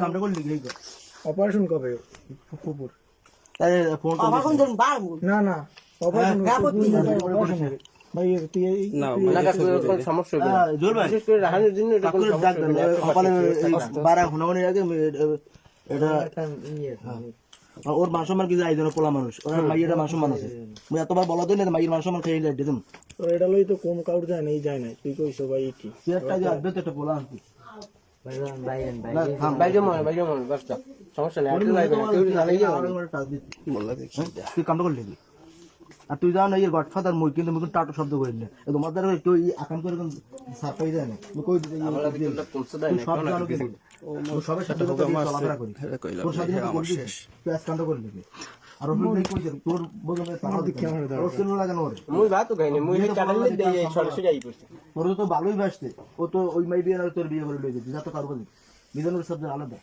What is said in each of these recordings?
কামটা কি অপারেশন কবে? কুকুর। ফোন ধরুন না না। অপারেশন ভাই তুই না না কাকু এর কোনো সমস্যা হবে জোর ভাই। বিশেষ করে রাহানের জন্য এটা কোনো সমস্যা হবে সকালে বারা হুনাহুনি আগে এটা ওর মান সম্মান কিছু আইজন পোলা মানুষ। ওর মাইয়ের মান সম্মান আছে। মুই এতবার বলা দিন মাইয়ের মান সম্মান খেয়ে দিতাম তো এটা লই তো কম কাউর যায় নাই যায় নাই। তুই কইছো ভাই কি? একটা যে আদবে তো একটা পোলা আনতি। তুই কামটা করলি কি? আর তুই জানো এই গডফাদার মুই কিন্তু মুই কিন্তু টাটো শব্দ করি না তোমার দ্বারা কেউ এই আকাম করে কোন সারপ্রাইজ দেয় না মুই কই দিতে সব জানো? কিন্তু ও সবের সাথে করি তোর সাথে তো করবি তুই আজ কামটা করলি কি? আর ওর ভাই কই তোর বোঝাবে তাহলে দিকে আমার দাও ওর কেন লাগানো ওর। মুই ভাত খাইনি মুই এই চাটালে দিয়ে সরাসরি আই করছি। তোর তো ভালোই বাসতে ও তো ওই মাই বিয়ে আর তোর বিয়ে করে লই যেতে যা তো কারও বলি বিধানের শব্দ আলাদা।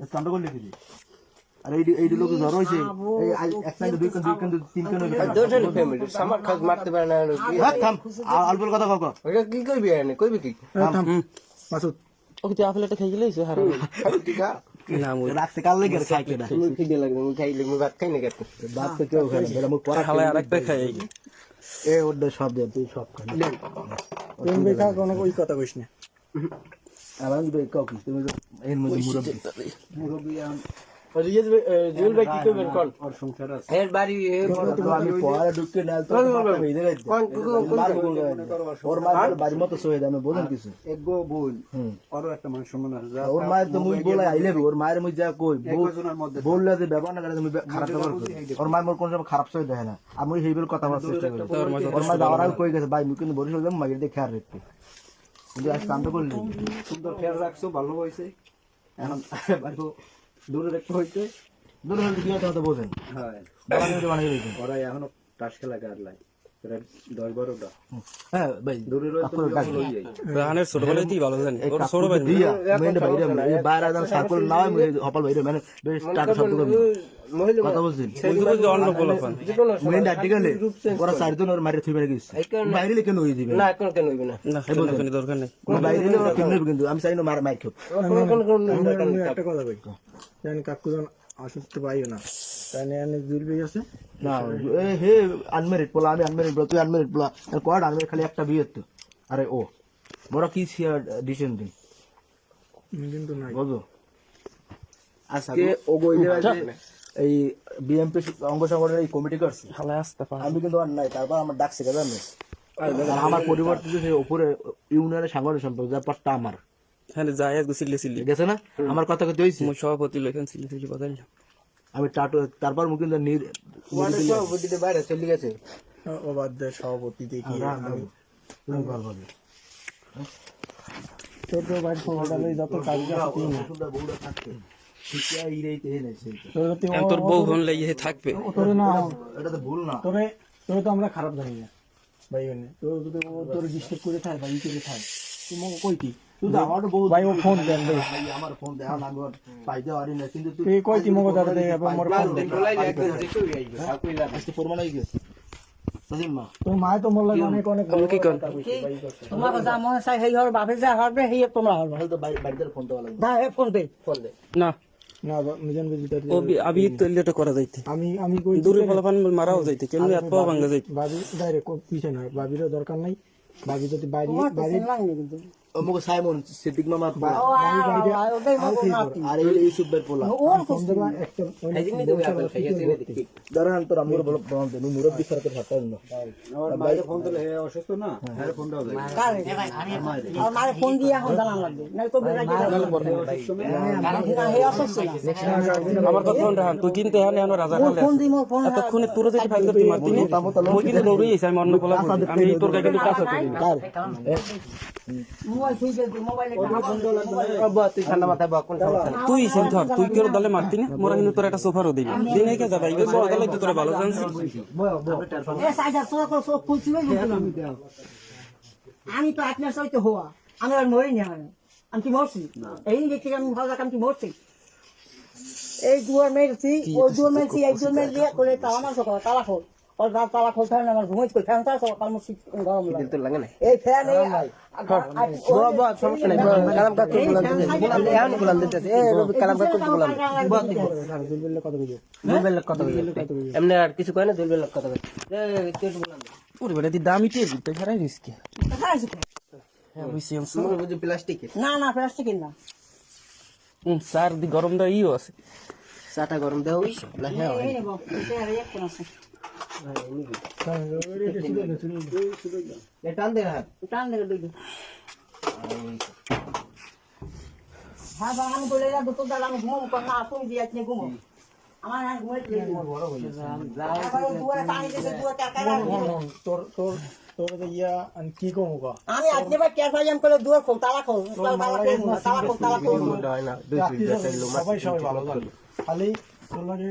আজ কামটা করলি কি আর এই এই লোক জ্বর হইছে এই এক কান দুই কান দুই কান তিন কান দোষ ফ্যামিলি সামার খাস মারতে পারে না হলো কি? থাম। আ- কথা কাকা ওটা কি কইবি কি? মাসুদ। ওকে তুই আপেল একটা খাই গেলে হারা খাবি কি না কাল লেগে খাই কেনা মুই খিদে লাগে মুই খাইলে মুই ভাত খাই না কেন বাপ তো কেউ খায় না মুখ পড়া খালাই আরেকটা খাই এ ওর সব দে তুই সব খাই তুমি বেকা কোনো ওই কথা কইস না। কিন্তু কাউ তুমি এর মধ্যে মুরব্বি। মুরব্বি জুয়েল ভাই কি করবেন কোন এর বাড়ি এ আমি পড়া ঢুকে না তো কোন কোন ওর মায়ের বাড়ির মতো সয়ে আমি বোঝেন কিছু এক গো বোন হুম একটা মান সম্মান আছে ওর মায়ের তো মুই বলে আইলে ওর মায়ের মুই যা কই বউ একজনের মধ্যে বললে যে ব্যবহার না করে তুমি খারাপ ব্যবহার করি ওর মায়ের মোর কোন সময় খারাপ সই দেয় না আমি সেই বেল কথা বলার চেষ্টা করি ওর মা যাওয়ার আগে কই গেছে ভাই মুই কিন্তু বরিশাল যাব মায়ের দিয়ে খেয়াল রাখতে কিন্তু আজ কামটা করলি সুন্দর খেয়াল রাখছো ভালো হয়েছে এখন দূরে রাখতে হইতে দূরে হলে বিয়ে তো বোঝেন। হ্যাঁ। বানিয়ে বানিয়ে ওরা এখনও টাস খেলা গাড়লাই প্রায় দশ বারোটা। হ্যাঁ ভাই দূরে রয়েছে আপনার ডাক লই ছোটবেলায় ভালো জানি। ছোট ভাই দিয়া বাইরে সার্কেল না হয় হপাল বাইরে মানে বেশ টাকা শব্দ কথা বলছেন। অন্য পোলাপান মেন্ডে আর্টিকেলে ওরা চারজন ওর মারে থুই গেছে বাইরে কেন হয়ে দিবে না কোন কেন হইবে না। না দরকার নেই। বাইরে ওরা কেন কিন্তু আমি চাই না মার খেয়ে একটা কথা কই জানি কাকু জন অসুস্থ পাইও না। তাই নিয়ে জুলবি আছে। না এ হে আনমেরিড পোলা আমি আনমেরিড তুই আনমেরিড পোলা। আর কয়টা আনমেরিড খালি একটা বিয়ে তো। আরে ও বড় কি সিয়ার ডিসিশন দিন? কিন্তু নাই। বুঝো? আজকে ও গইলে এই বিএমপি অঙ্গ সংগঠনের এই কমিটি করছে। খালাই আসতে পার আমি কিন্তু আর নাই তারপর আমার ডাকছে কেন আমি আমার পরিবর্তিত সেই উপরে ইউনিয়নের সাংগঠনিক সম্পর্ক যার পরটা আমার। হ্যাঁ যাই আজকে সিলে সিলে। গেছে না? আমার কথা মুই সভাপতি সিলে সিলে বদল আমি টাটু তারপর মুখ কিন্তু নির ওয়ার্ডের সভাপতিতে বাইরে চলে গেছে। ও বাদ দে সভাপতি দেখি আমি খবরটা লই যত কাজ আছে থাকতে। তোর বউ হন লাগিয়ে থাকবে। তোরে না এটা তো ভুল না। তোরে তোরে তো আমরা খারাপ জানি না ভাই তোর যদি তোর ডিস্টার্ব করে থাকে ভাই করে থাকে তুই মগ কই কি তো আমার বউ ভাই ও ফোন দেন রে ভাই আমার ফোন না পাইতে পারি না কিন্তু তুই কই দাদা দে মোর দেখে হয়ে? গেছে। বুঝলি মা। তোর মা তো মোর লাগে অনেক অনেক বড় কি কর? তোমার কথা মনে চাই সেই হর বাপে যা হরবে সেই তোমরা হরবে তাহলে তো বাড়ি- বাড়িতে ফোন দেওয়া লাগবে দা হে ফোন দে। ফোন দে। না। না মিজান ভিজিটার ও বি- আবি তো করা যাইতে। আমি আমি দূরে মারাও যাইতে কেমনি হাত পাওয়া ভাঙ্গা যাইতে। ডাইরেক্ট দরকার নাই। ভাবি যদি বাড়ি বাড়ি আমাকে সাইমন সিদ্দিক মামা পোলা। আর এই পোলা। ফোন দাঁড়ান তোর আমার বলো বলো মুরব্বী সরকার না। আমার বাইরে ফোন দিলে হে অসুস্থ না? হ্যাঁ। ফোন দাও যায় কারে আর মারে ফোন দিয়ে এখন জানান লাগবে। নাই তো বেড়া গেলে হে অসুস্থ না। আমার কথা রাহান তুই কিন্তু হ্যাঁ এখন রাজা খালে ফোন ফোন এতক্ষণে তোর যদি ফাইল করতে মারতি কিন্তু এসে আমি অন্য পোলা আমি তোর কিন্তু কাছে করি না। মোবাইল থুই দে মোবাইলে বাবা তুই ঠান্ডা মাথায় বা কোন সমস্যা নেই। তুই সেন ধর তুই কেউ দলে মারতি না? মোরা কিন্তু তোর একটা সোফারও দিবি। দিনে কে যাবা? ইবে বড় দলে তোর ভালো জানছি এ সাইডা তোর কোন সব খুলছিল আমি তো আপনার সহিত হওয়া। আমি আর মরি না আমি। কি মরছি? এই দেখছি আমি ভালো আমি কি মরছি? এই দুয়ার মেরেছি ওই দুয়ার মেরেছি এই দুয়ার মেরে দিয়ে করে তালা করা তালা খোল। ওর দাঁত তালা খুলতে হয় না আমার ঘুমাইতে কই ফ্যান চালাতে কাল মুসি গরম লাগে তো লাগে না এই ফ্যান এই বাবা বাবা সমস্যা নাই কালাম কাজ বলান দিতে এখন বলান দিতে এ রবি কালাম কাজ বলান দুলবেলে কত কইছো দুলবেল লোক কথা এমনি আর কিছু কয় না দুলবেল লোক কথা বলে তুই বলান ওরে বেটা দি দামি তে দিতে খারাই রিস্কি হ্যাঁ বুঝছি আমি মোর বুঝি প্লাস্টিক না না প্লাস্টিক না হুম স্যার দি গরম দা ইও আছে চাটা গরম দেও না হ্যাঁ এই নেব এটা এক কোন আছে এ টান দে হাত টান দেখে দুই হ্যাঁ বাবা আমি বলে যা দুটো দাঁড়া আমি ঘুমাবো না তুমি দিয়ে আপনি ঘুমো আমার আর ঘুমাইতে বড় হয়ে যাবে দুয়ারে পানি দিয়েছে দুয়ারে টাকা তোর তোর তোর তো ইয়া আমি কি কমু কা আমি আজকে বা কে ফাইম করে দুয়ার খোল তালা খোল তালা খোল তালা খোল তালা খোল হয় না দুই রাত্রি সবাই সবাই ভালো লাগে খালি তোর লাগে